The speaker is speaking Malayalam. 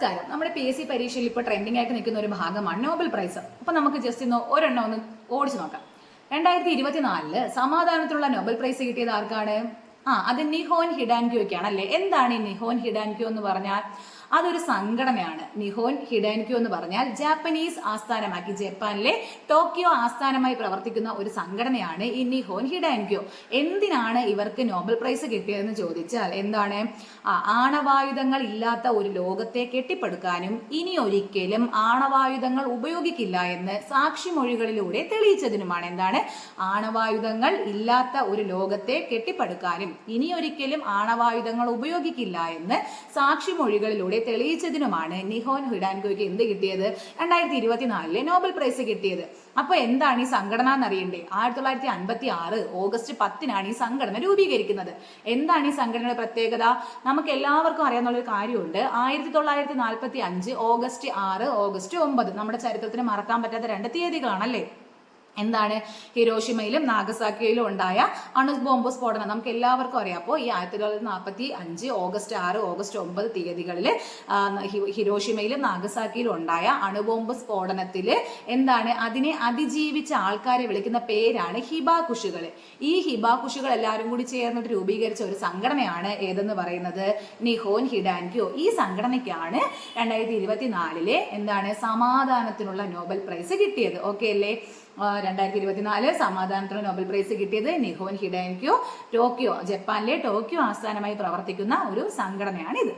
നമസ്കാരം. നമ്മുടെ പി എസ് സി പരീക്ഷയിൽ ഇപ്പോൾ ട്രെൻഡിംഗ് ആയിട്ട് നിൽക്കുന്ന ഒരു ഭാഗമാണ് നോബൽ പ്രൈസ് അപ്പോൾ നമുക്ക് ജസ്റ്റ് ഇന്ന് ഒരെണ്ണം ഒന്ന് ഓടിച്ചു നോക്കാം. രണ്ടായിരത്തി ഇരുപത്തിനാലിൽ സമാധാനത്തിലുള്ള നോബൽ പ്രൈസ് കിട്ടിയത് ആർക്കാണ്? ആ അത് നിഹോൻ ഹിഡാൻക്യോയ്ക്കാണ് അല്ലേ? എന്താണ് ഈ നിഹോൻ ഹിഡാൻക്യോ എന്ന് പറഞ്ഞാൽ അതൊരു സംഘടനയാണ്. നിഹോൻ ഹിഡാൻക്യു എന്ന് പറഞ്ഞാൽ ജാപ്പനീസ് ആസ്ഥാനമാക്കി ജപ്പാനിലെ ടോക്കിയോ ആസ്ഥാനമായി പ്രവർത്തിക്കുന്ന ഒരു സംഘടനയാണ് ഈ നിഹോൻ ഹിഡാൻക്യു. എന്തിനാണ് ഇവർക്ക് നോബൽ പ്രൈസ് കിട്ടിയതെന്ന് ചോദിച്ചാൽ എന്താണ്? ആണവായുധങ്ങൾ ഇല്ലാത്ത ഒരു ലോകത്തെ കെട്ടിപ്പടുക്കാനും ഇനി ഒരിക്കലും ആണവായുധങ്ങൾ ഉപയോഗിക്കില്ല എന്ന് സാക്ഷിമൊഴികളിലൂടെ തെളിയിച്ചതിനുമാണ് എന്താണ്? ആണവായുധങ്ങൾ ഇല്ലാത്ത ഒരു ലോകത്തെ കെട്ടിപ്പടുക്കാനും ഇനി ഒരിക്കലും ആണവായുധങ്ങൾ ഉപയോഗിക്കില്ല എന്ന് സാക്ഷിമൊഴികളിലൂടെ തെളിയിച്ചതിനുമാണ് നിഹോൻ ഹിഡാൻകോയ്ക്ക് എന്ത് കിട്ടിയത്? രണ്ടായിരത്തി ഇരുപത്തിനാലിലെ നോബൽ പ്രൈസ് കിട്ടിയത്. അപ്പൊ എന്താണ് ഈ സംഘടന എന്നറിയണ്ടേ? ആയിരത്തി തൊള്ളായിരത്തി അൻപത്തി ആറ് ഓഗസ്റ്റ് പത്തിനാണ് ഈ സംഘടന രൂപീകരിക്കുന്നത്. എന്താണ് ഈ സംഘടനയുടെ പ്രത്യേകത? നമുക്ക് എല്ലാവർക്കും അറിയാവുന്ന ഒരു കാര്യമുണ്ട്. ആയിരത്തി തൊള്ളായിരത്തി നാൽപ്പത്തി അഞ്ച് ഓഗസ്റ്റ് ആറ് ഓഗസ്റ്റ് ഒമ്പത് നമ്മുടെ ചരിത്രത്തിന് മറക്കാൻ പറ്റാത്ത രണ്ട് തീയതികളാണല്ലേ? എന്താണ് ഹിരോഷിമയിലും നാഗസാക്കിയിലും ഉണ്ടായ അണു ബോംബ് സ്ഫോടനം. നമുക്ക് എല്ലാവർക്കും അറിയാം. അപ്പോൾ ഈ ആയിരത്തി തൊള്ളായിരത്തി നാൽപ്പത്തി അഞ്ച് ഓഗസ്റ്റ് ആറ് ഓഗസ്റ്റ് ഒമ്പത് തീയതികളിൽ ഹിരോഷിമയിലും നാഗസാക്കിയിലും ഉണ്ടായ അണുബോംബ് സ്ഫോടനത്തിൽ എന്താണ് അതിനെ അതിജീവിച്ച ആൾക്കാരെ വിളിക്കുന്ന പേരാണ് ഹിബാകുഷുകൾ ഈ ഹിബാകുഷുകൾ എല്ലാവരും കൂടി ചേർന്നിട്ട് രൂപീകരിച്ച ഒരു സംഘടനയാണ് ഏതെന്ന് പറയുന്നത്? നിഹോൻ ഹിഡാൻക്യോ ഈ സംഘടനയ്ക്കാണ് രണ്ടായിരത്തി ഇരുപത്തിനാലിലെ എന്താണ് സമാധാനത്തിനുള്ള നോബൽ പ്രൈസ് കിട്ടിയത്. ഓക്കെ അല്ലേ? രണ്ടായിരത്തി ഇരുപത്തിനാല് സമാധാനത്തിന് നോബൽ പ്രൈസ് കിട്ടിയത് നിഹോൻ ഹിഡാൻക്യോ. ടോക്കിയോ ജപ്പാനിലെ ടോക്കിയോ ആസ്ഥാനമായി പ്രവർത്തിക്കുന്ന ഒരു സംഘടനയാണിത്.